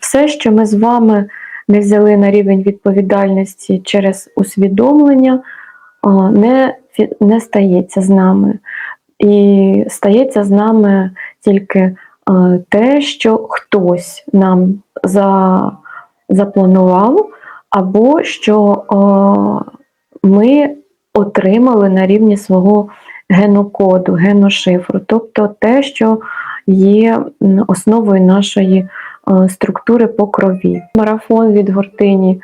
Все, що ми з вами не взяли на рівень відповідальності через усвідомлення, не, не стається з нами. І стається з нами тільки те, що хтось нам за, запланував, або що ми отримали на рівні свого генокоду, геношифру, тобто те, що є основою нашої структури по крові. Марафон від гортині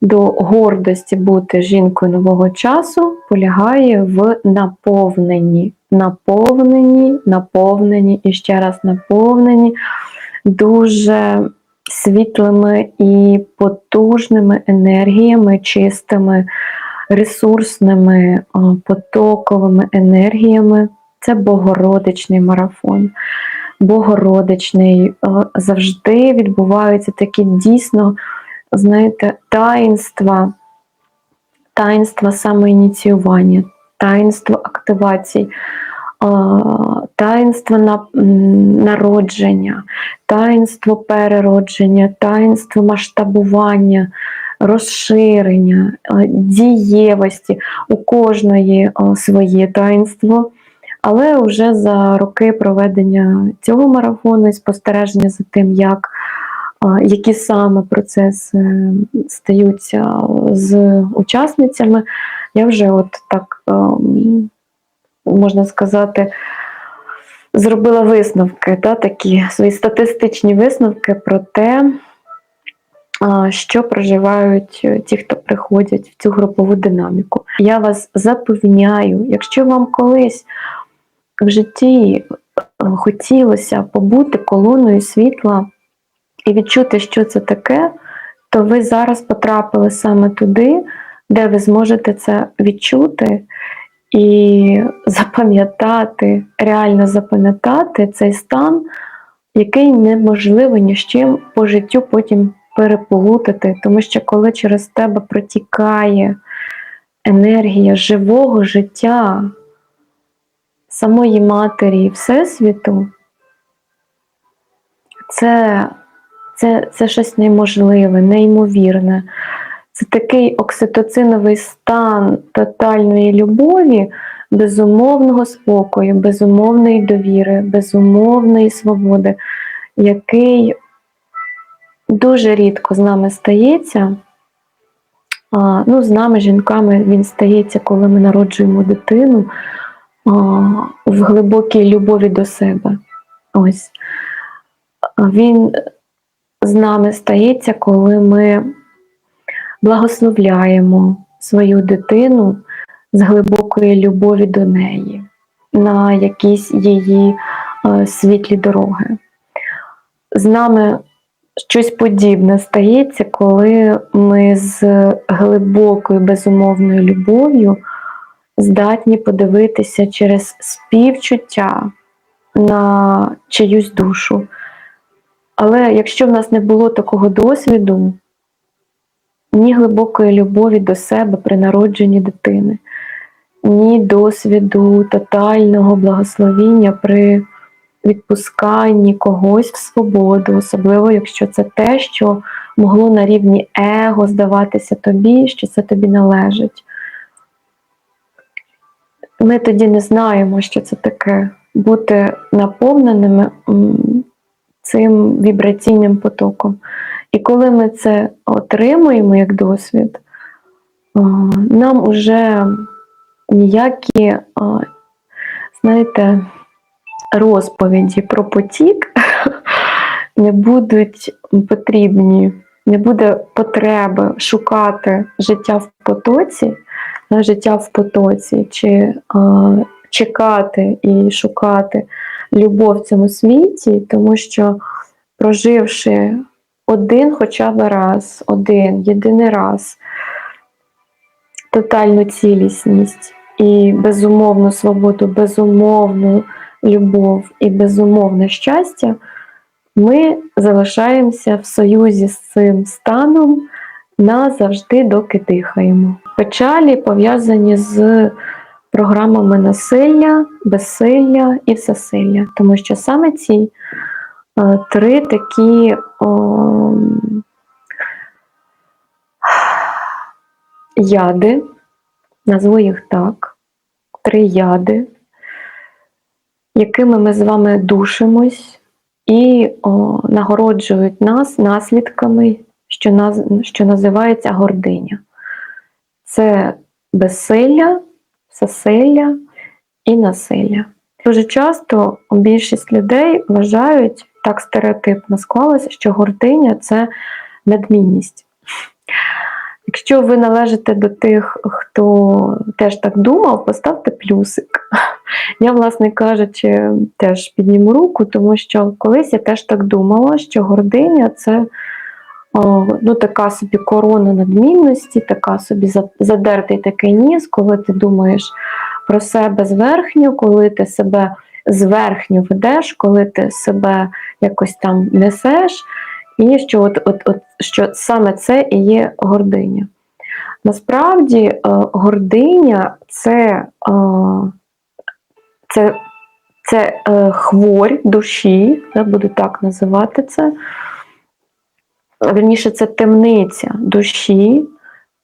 до гордості бути жінкою нового часу полягає в наповненні, наповненні, наповненні і ще раз наповненні дуже світлими і потужними енергіями, чистими, ресурсними, потоковими енергіями. Це богородичний марафон. Богородичний е, завжди відбуваються такі дійсно, знаєте, таїнства, таїнства самоініціювання, таїнство активацій, таїнство народження, таїнство переродження, таїнство масштабування, розширення, е, дієвості. У кожної е, своє таїнство. Але вже за роки проведення цього марафону і спостереження за тим, як, які саме процеси стаються з учасницями, я вже от так можна сказати, зробила висновки, та, такі свої статистичні висновки про те, що проживають е, ті, хто приходять в цю групову динаміку. Я вас запевняю, якщо вам колись в житті е, хотілося побути колоною світла і відчути, що це таке, то ви зараз потрапили саме туди, де ви зможете це відчути і запам'ятати, реально запам'ятати цей стан, який неможливо ні з чим по життю потім переплутати, тому що коли через тебе протікає енергія живого життя, самої матері Всесвіту, це, це, це щось неможливе, неймовірне. Це такий окситоциновий стан тотальної любові, безумовного спокою, безумовної довіри, безумовної свободи, який дуже рідко з нами стається. Ну, з нами, жінками, він стається, коли ми народжуємо дитину в глибокій любові до себе. Ось. Він з нами стається, коли ми благословляємо свою дитину з глибокої любові до неї на якісь її е, світлі дороги. З нами щось подібне стається, коли ми з глибокою безумовною любов'ю здатні подивитися через співчуття на чиюсь душу. Але якщо в нас не було такого досвіду, ні глибокої любові до себе при народженні дитини, ні досвіду тотального благословіння при відпусканні когось в свободу, особливо якщо це те, що могло на рівні его здаватися тобі, що це тобі належить. Ми тоді не знаємо, що це таке бути наповненими цим вібраційним потоком. І коли ми це отримуємо як досвід, нам уже ніякі, знаєте, розповіді про потік не будуть потрібні, не буде потреби шукати життя в потоці, життя в потоці, чи а, чекати і шукати любов в цьому світі, тому що проживши один хоча б раз, один, єдиний раз тотальну цілісність і безумовну свободу, безумовну любов і безумовне щастя, ми залишаємося в союзі з цим станом назавжди, доки дихаємо. Печалі пов'язані з програмами насилля, безсилля і всесилля, тому що саме ці е, три такі о, яди, назву їх так, три яди, якими ми з вами душимось і о, нагороджують нас наслідками, що, наз, що називається гординя. Це безсилля, всеселля і насилля. Дуже часто більшість людей вважають, так стереотипно склалося, що гординя це надмінність. Якщо ви належите до тих, хто теж так думав, поставте плюсик. Я, власне кажучи, теж підніму руку, тому що колись я теж так думала, що гординя це ну, така собі корона надмінності, така собі задертий такий ніс, коли ти думаєш про себе зверхньо, коли ти себе зверхньо ведеш, коли ти себе якось там несеш, і що, от, от, от, що саме це і є гординя. Насправді, е, гординя це, е, це, це е, хворь душі, я буду так називати це. Верніше, це темниця душі,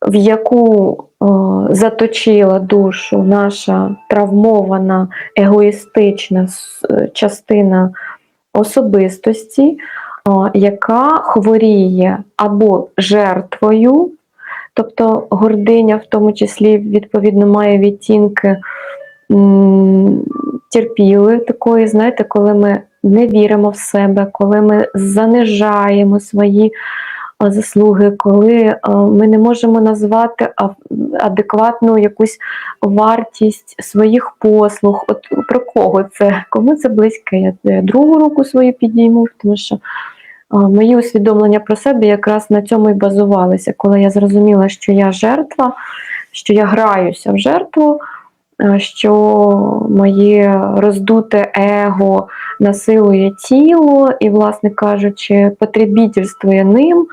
в яку е, заточила душу наша травмована егоїстична е, частина особистості, е, яка хворіє або жертвою, тобто гординя, в тому числі, відповідно, має відтінки терпіли такої, знаєте, коли ми не віримо в себе, коли ми занижаємо свої заслуги, коли ми не можемо назвати адекватну якусь вартість своїх послуг. От про кого це? Кому це близьке? Я, другу руку свою підійму, тому що мої усвідомлення про себе якраз на цьому і базувалися, коли я зрозуміла, що я жертва, що я граюся в жертву, що моє роздуте его насилує тіло і, власне кажучи, потребітельствує ним.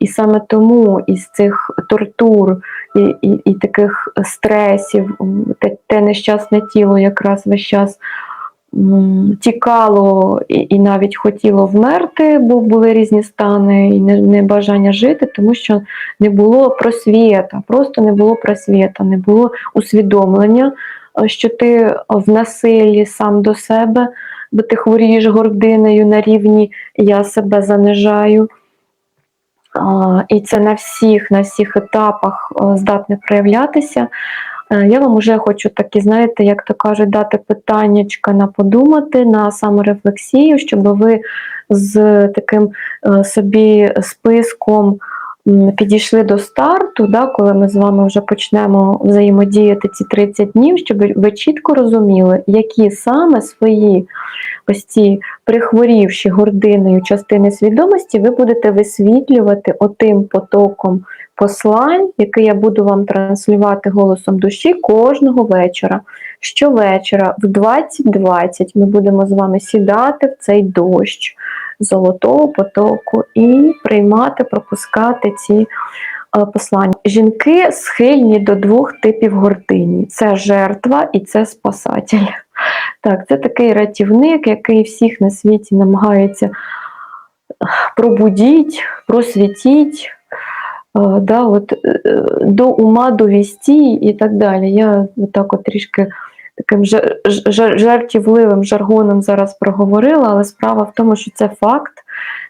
І саме тому із цих тортур і, і, і таких стресів те, те нещасне тіло якраз весь час тікало і, і навіть хотіло вмерти, бо були різні стани і не- небажання жити, тому що не було просвіта, просто не було просвіта, не було усвідомлення, е, що ти в насиллі сам до себе, бо ти хворієш гординою на рівні я себе занижаю. І це на всіх, на всіх етапах е, здатне проявлятися. Е, Я вам вже хочу такі, знаєте, як то кажуть, дати питаннячка на подумати, на саморефлексію, щоб ви з таким е, собі списком підійшли до старту, да, коли ми з вами вже почнемо взаємодіяти ці 30 днів, щоб ви чітко розуміли, які саме свої ось ці прихворівші гординою частини свідомості, ви будете висвітлювати отим потоком послань, який я буду вам транслювати голосом душі кожного вечора. Щовечора в 20.20 ми будемо з вами сідати в цей дощ золотого потоку і приймати, пропускати ці е, послання. Жінки схильні до двох типів гордині: це жертва і це спасатель. Так, це такий рятівник, який всіх на світі намагається пробудіть, просвітіть, е, да, от, е, до ума довісті і так далі. Я так от трішки таким жар- жар- жартівливим жаргоном зараз проговорила, але справа в тому, що це факт,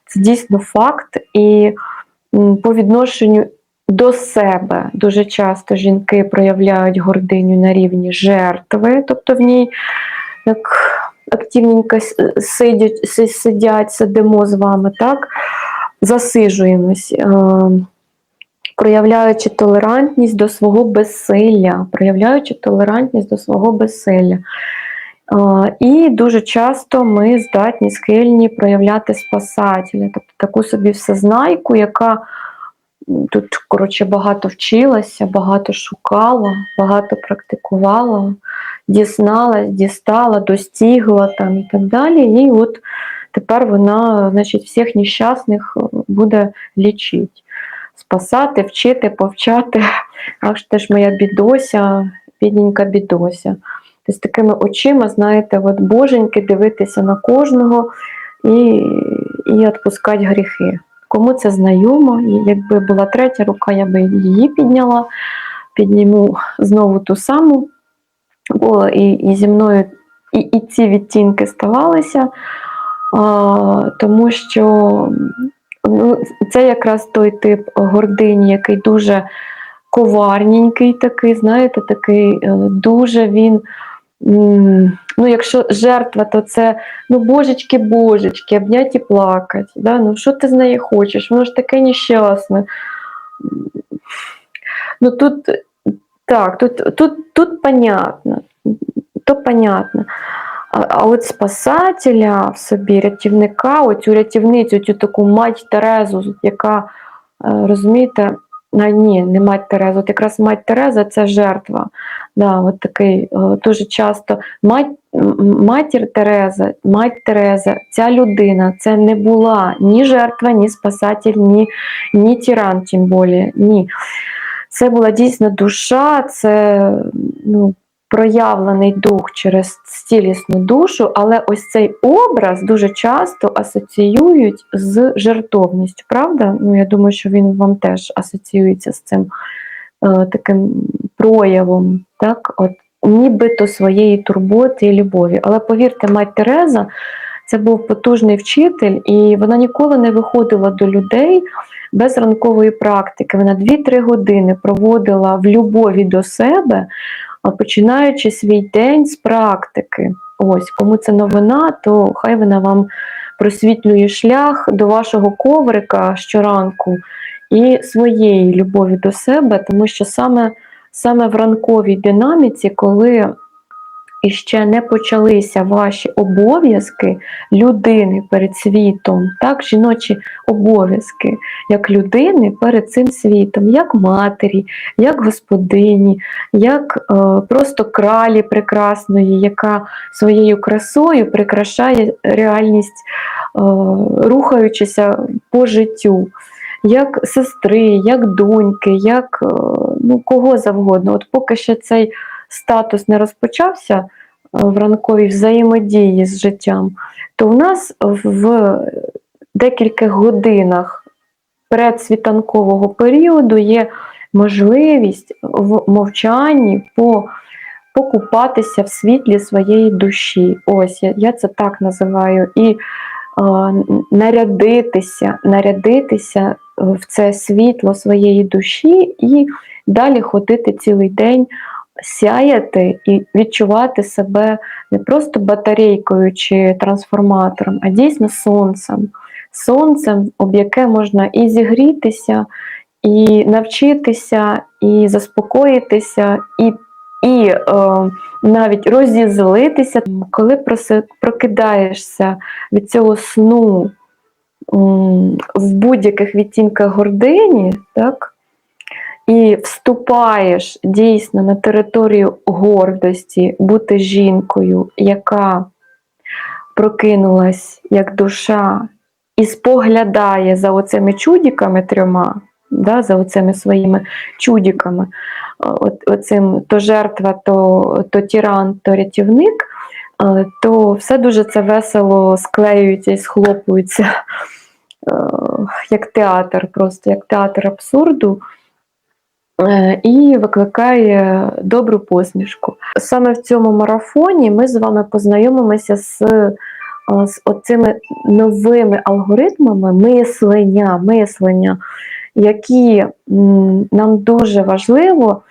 це дійсно факт, і по відношенню до себе дуже часто жінки проявляють гординю на рівні жертви, тобто в ній як активненько сидять, сидять, сидимо з вами, так, засижуємось, е, проявляючи толерантність до свого безсилля, проявляючи толерантність до свого безсилля. Е, І дуже часто ми здатні схильні проявляти спасателя, тобто таку собі всезнайку, яка тут, коротше, багато вчилася, багато шукала, багато практикувала, дізналась, дістала, достигла там і так далі. І от тепер вона, значить, всіх нещасних е, буде лічити, спасати, вчити, повчати. Ах ж ти ж моя бідося, бідненька бідося. Тобто з такими очима, знаєте, от боженьки дивитися на кожного і, і відпускати гріхи. Кому це знайомо, і якби була третя рука, я би її підняла, підніму знову ту саму. Бо і, і зі мною і, і ці відтінки ставалися, а, тому що ну, це якраз той тип гордині, який дуже коварненький, такий, знаєте, такий е, дуже він. м, Ну, якщо жертва, то це ну божечки, божечки, обнять і плакать. Да? Ну, що ти з неї хочеш? Воно ж таке нещасне. Ну тут так, тут, тут, тут понятно. То понятно. А, а от спасателя в собі, рятівника, оцю рятівницю, цю таку мать Терезу, яка, е, розумієте, а, ні, не мать Тереза, от якраз мать Тереза це жертва. Да, от такий, е, дуже часто мать, матір Тереза, мать Тереза, ця людина це не була ні жертва, ні спасатель, ні, ні тиран, тим більше. Ні. Це була дійсно душа, це ну, проявлений дух через цілісну душу, але ось цей образ дуже часто асоціюють з жертовністю, правда? Ну, я думаю, що він вам теж асоціюється з цим е, таким проявом, так? От, нібито своєї турботи і любові. Але повірте, мать Тереза це був потужний вчитель, і вона ніколи не виходила до людей без ранкової практики. Вона 2-3 години проводила в любові до себе, починаючи свій день з практики. Ось, кому це новина, то хай вона вам просвітлює шлях до вашого коврика щоранку і своєї любові до себе, тому що саме, саме в ранковій динаміці, коли іще не почалися ваші обов'язки людини перед світом, так, жіночі обов'язки як людини перед цим світом, як матері, як господині, як е, просто кралі прекрасної, яка своєю красою прикрашає реальність, е, рухаючися по життю. Як сестри, як доньки, як е, ну, кого завгодно. От поки ще цей статус не розпочався е, в ранковій взаємодії з життям, то в нас в декілька годинах предсвітанкового періоду є можливість в мовчанні по, покупатися в світлі своєї душі. Ось я, я це так називаю. І е, нарядитися, нарядитися в це світло своєї душі і далі ходити цілий день, сяяти і відчувати себе не просто батарейкою чи трансформатором, а дійсно сонцем. Сонцем, об яке можна і зігрітися, і навчитися, і заспокоїтися, і і е, навіть розізлитися, коли прокидаєшся від цього сну в будь-яких відтінках гордині, так, і вступаєш дійсно на територію гордості, бути жінкою, яка прокинулась як душа і споглядає за оцими чудіками трьома, да, за оцими своїми чудіками, от, оцим то жертва, то, то тиран, то рятівник, е, то все дуже це весело склеюється і схлопується, е, як театр, просто як театр абсурду. Е, І викликає добру посмішку. Саме в цьому марафоні ми з вами познайомимося з, е, з оцими новими алгоритмами мислення, мислення, які нам дуже важливо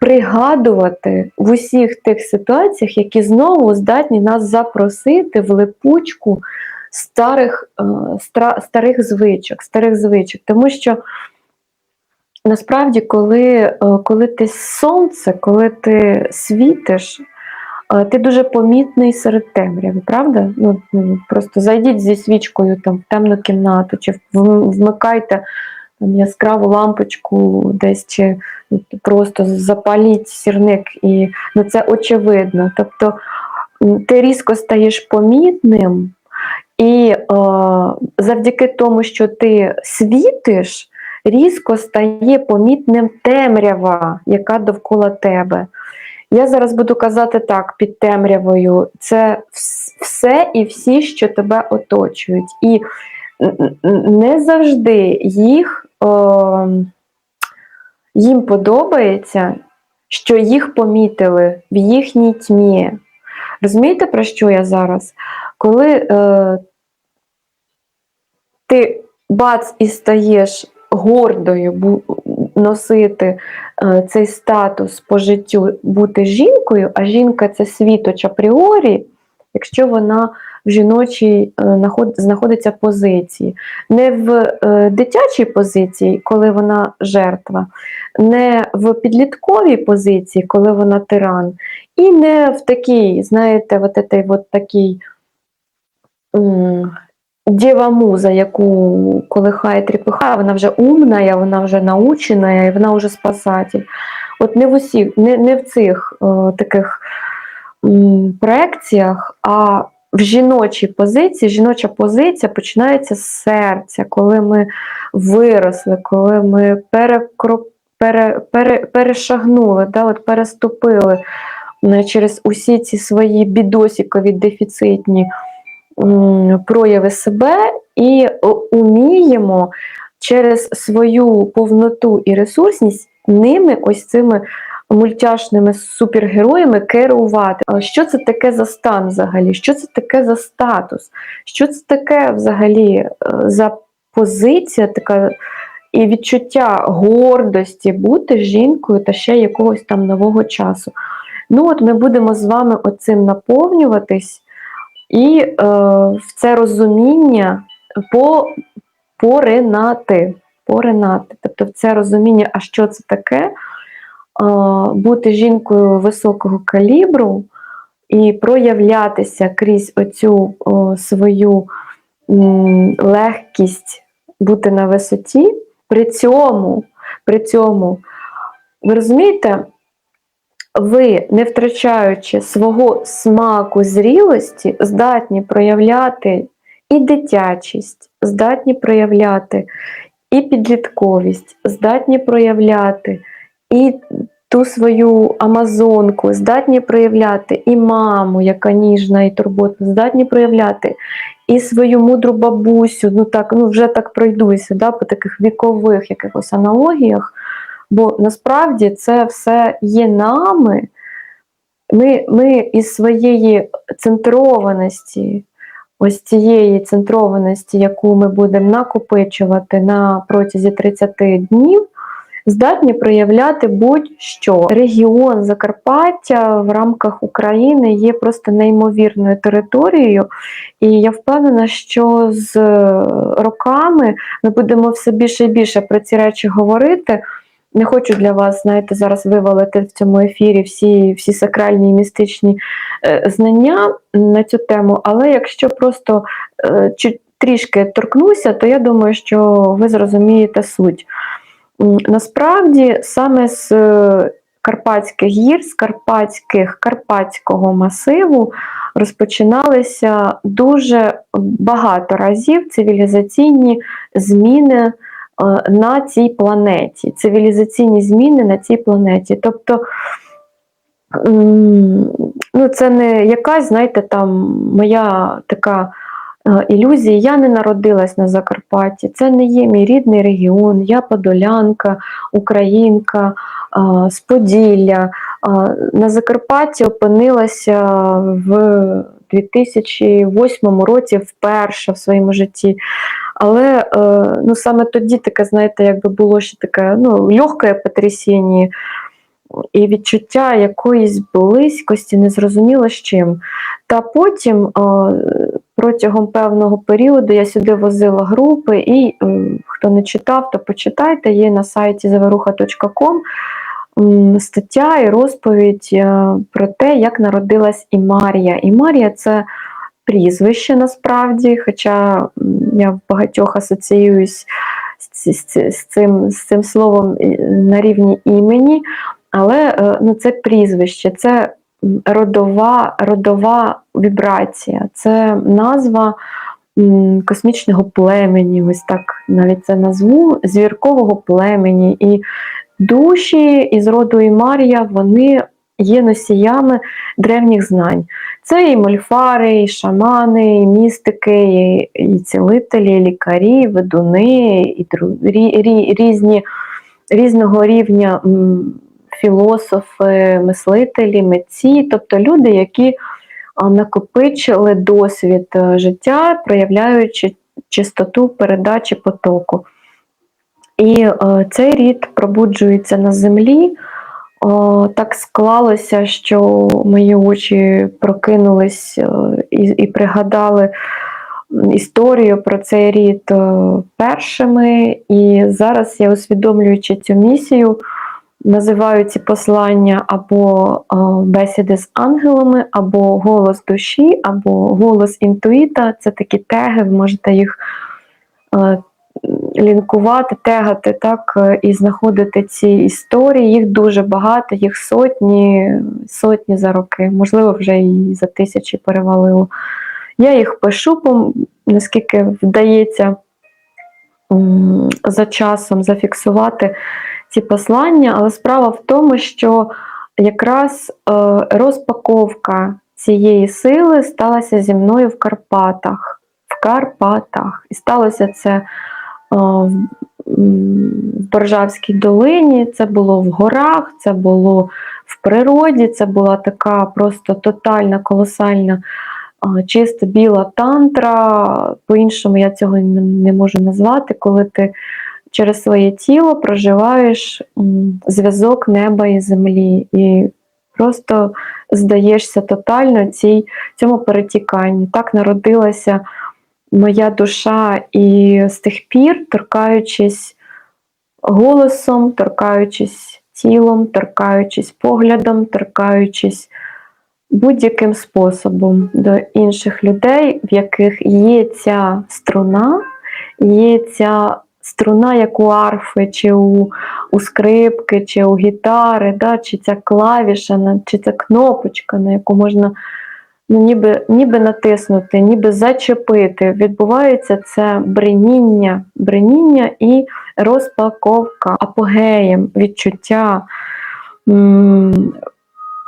пригадувати в усіх тих ситуаціях, які знову здатні нас запросити в липучку старих, е, старих звичок, старих звичок. Тому що насправді, коли, е, коли ти сонце, коли ти світиш, е, ти дуже помітний серед темряви, правда? Ну, ну, просто зайдіть зі свічкою там, в темну кімнату, чи вмикайте там, яскраву лампочку десь, чи просто запаліть сірник, і ну, це очевидно. Тобто ти різко стаєш помітним, і е, завдяки тому, що ти світиш, різко стає помітним темрява, яка довкола тебе. Я зараз буду казати так під темрявою: це все і всі, що тебе оточують. І не завжди їх, е, їм подобається, що їх помітили в їхній тьмі. Розумієте, про що я зараз? Коли е, ти бац і стаєш гордою носити е, цей статус по життю бути жінкою, а жінка це світоч апріорі, якщо вона в жіночій е, знаходиться позиції, не в е, дитячій позиції, коли вона жертва, не в підлітковій позиції, коли вона тиран, і не в такій, знаєте, от такій м, дєва муза, яку колихає тріпихає, вона вже умна, вона вже научена, і вона вже спасатель. От не в усіх, не, не в цих е, таких м, проекціях, а в жіночій позиції, жіноча позиція починається з серця, коли ми виросли, коли ми перекро, пере, пере, перешагнули, да, от переступили м, через усі ці свої бідосікові дефіцитні прояви себе і уміємо через свою повноту і ресурсність ними, ось цими мультяшними супергероями керувати. Що це таке за стан взагалі? Що це таке за статус? Що це таке взагалі е, за позиція така і відчуття гордості бути жінкою та ще якогось там нового часу? Ну, от ми будемо з вами оцим наповнюватись і е, в це розуміння по, поринати. поринати. Тобто в це розуміння, а що це таке, е, бути жінкою високого калібру і проявлятися крізь оцю о, свою м, легкість бути на висоті. При цьому, при цьому, ви розумієте, ви, не втрачаючи свого смаку зрілості, здатні проявляти і дитячість, здатні проявляти і підлітковість, здатні проявляти і ту свою амазонку, здатні проявляти і маму, яка ніжна і турботна, здатні проявляти і свою мудру бабусю, ну так, ну вже так пройдуся, да, по таких вікових якихось аналогіях. Бо насправді це все є нами. Ми, ми із своєї центрованості, ось цієї центрованості, яку ми будемо накопичувати на протязі 30 днів, здатні проявляти будь-що. Регіон Закарпаття в рамках України є просто неймовірною територією, і я впевнена, що з роками ми будемо все більше і більше про ці речі говорити. Не хочу для вас, знаєте, зараз вивалити в цьому ефірі всі, всі сакральні і містичні е, знання на цю тему, але якщо просто е, трішки торкнуся, то я думаю, що ви зрозумієте суть. Насправді, саме з е, Карпатських гір, з Карпатських, Карпатського масиву розпочиналися дуже багато разів цивілізаційні зміни на цій планеті, цивілізаційні зміни на цій планеті. Тобто, ну, це не якась, знаєте, там моя така е, ілюзія. Я не народилась на Закарпатті, це не є мій рідний регіон, я подолянка, українка, е, з Поділля. Е, На Закарпатті опинилася в 2008 році вперше в своєму житті. Але е, ну, саме тоді таке, знаєте, якби було ще таке ну, легке потрясіння і відчуття якоїсь близькості, незрозуміло з чим. Та потім е, протягом певного періоду я сюди возила групи, і хто не читав, то почитайте, є на сайті заверуха.ком стаття і розповідь е, про те, як народилась Імарія. Імарія це прізвище насправді, хоча я в багатьох асоціююсь з, цим, з цим словом на рівні імені, але е, ну, це прізвище, це родова, родова вібрація, це назва космічного племені, ось так навіть це назву, звіркового племені. І душі із роду Імарія, вони є носіями древніх знань. Це і мольфари, і шамани, і містики, і, і цілителі, і лікарі, і ведуни, і різні, різного рівня філософи, мислителі, митці, тобто люди, які накопичили досвід е, життя, проявляючи чистоту передачі потоку. І е, цей рід пробуджується на землі. О, так склалося, що мої очі прокинулись е, і, і пригадали історію про цей рід е, першими. І зараз я, усвідомлюючи цю місію, називаю ці послання або е, бесіди з ангелами, або голос душі, або голос інтуїта. Це такі теги, ви можете їх лінкувати, тегати так, е, і знаходити ці історії. Їх дуже багато, їх сотні, сотні за роки, можливо, вже і за тисячі перевалило. Я їх пишу, наскільки вдається за часом зафіксувати ці послання, але справа в тому, що якраз е, розпаковка цієї сили сталася зі мною в Карпатах. В Карпатах. І сталося це в Боржавській долині, це було в горах, це було в природі, це була така просто тотальна, колосальна, чисто біла тантра. По-іншому я цього не можу назвати, коли ти через своє тіло проживаєш зв'язок неба і землі. І просто здаєшся тотально цій, цьому перетіканні. Так народилася моя душа, і з тих пір, торкаючись голосом, торкаючись тілом, торкаючись поглядом, торкаючись будь-яким способом до інших людей, в яких є ця струна, є ця струна, як у арфи, чи у, у скрипки, чи у гітари, да, чи ця клавіша, чи ця кнопочка, на яку можна ну, ніби, ніби натиснути, ніби зачепити. Відбувається це бреніння, бреніння і розпаковка апогеєм, відчуття м,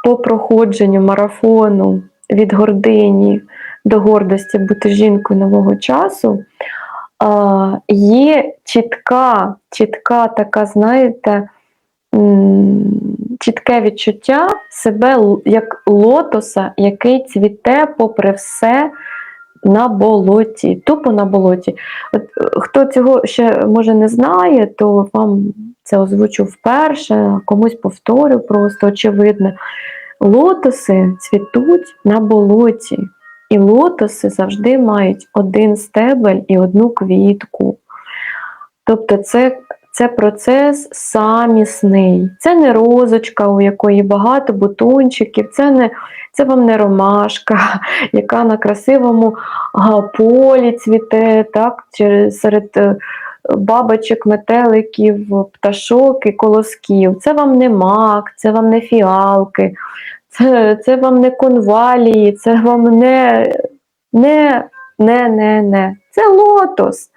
по проходженню марафону від гордині до гордості бути жінкою нового часу. Є чітка, чітка така, знаєте, чітке відчуття себе як лотоса, який цвіте попри все на болоті, тупо на болоті. От, е, хто цього ще може не знає, то вам це озвучу вперше, комусь повторю просто очевидно. Лотоси цвітуть на болоті. І лотоси завжди мають один стебель і одну квітку. Тобто це, це процес самісний. Це не розочка, у якої багато бутончиків, це, не, це вам не ромашка, яка на красивому полі цвіте, так, серед е, бабочок, метеликів, пташок і колосків. Це вам не мак, це вам не фіалки, це, це вам не конвалії, це вам не, не, не, не, не. Це лотос,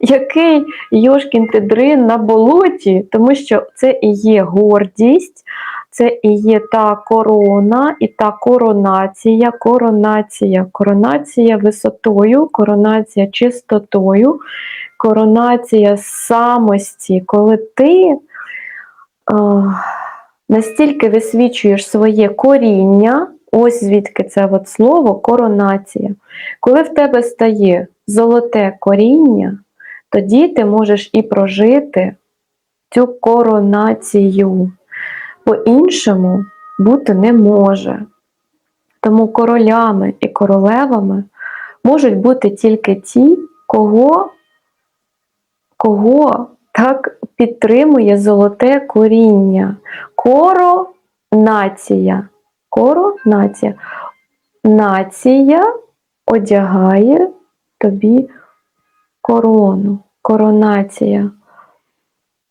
який Йошкін Тедрин на болоті, тому що це і є гордість, це і є та корона, і та коронація, коронація, коронація висотою, коронація чистотою, коронація самості, коли ти настільки висвічуєш своє коріння, ось звідки це от слово коронація. Коли в тебе стає золоте коріння, тоді ти можеш і прожити цю коронацію. По-іншому бути не може. Тому королями і королевами можуть бути тільки ті, кого, кого так підтримує золоте коріння. Коронація. Коронація. Нація одягає тобі корону, коронація.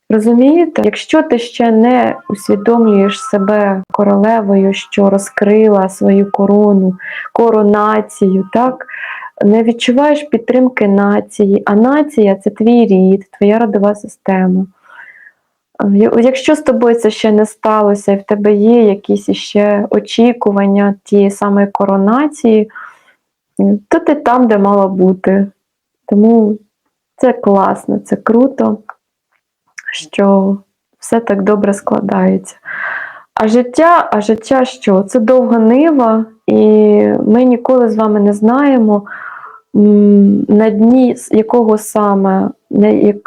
Розумієте? Якщо ти ще не усвідомлюєш себе королевою, що розкрила свою корону, коронацію, так? не відчуваєш підтримки нації, а нація це твій рід, твоя родова система. Якщо з тобою це ще не сталося, і в тебе є якісь ще очікування тієї самої коронації, то ти там, де мала бути. Тому це класно, це круто, що все так добре складається. А життя, а життя що? Це довга нива, і ми ніколи з вами не знаємо, на дні якого саме,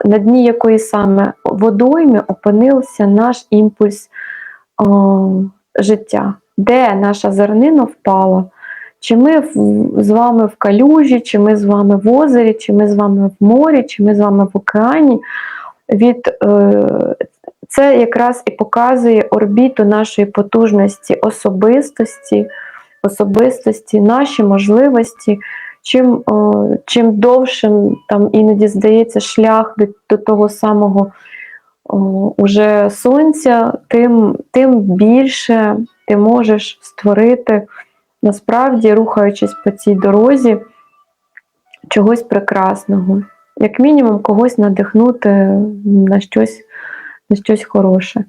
на дні якої саме водойми опинився наш імпульс о, життя, де наша зернина впала. Чи ми з вами в калюжі, чи ми з вами в озері, чи ми з вами в морі, чи ми з вами в океані. Від, е, це якраз і показує орбіту нашої потужності особистості, особистості, наші можливості. Чим, о, чим довшим там іноді здається шлях до, до того самого уже сонця, тим, тим більше ти можеш створити, насправді, рухаючись по цій дорозі, чогось прекрасного. Як мінімум, когось надихнути на щось, на щось хороше.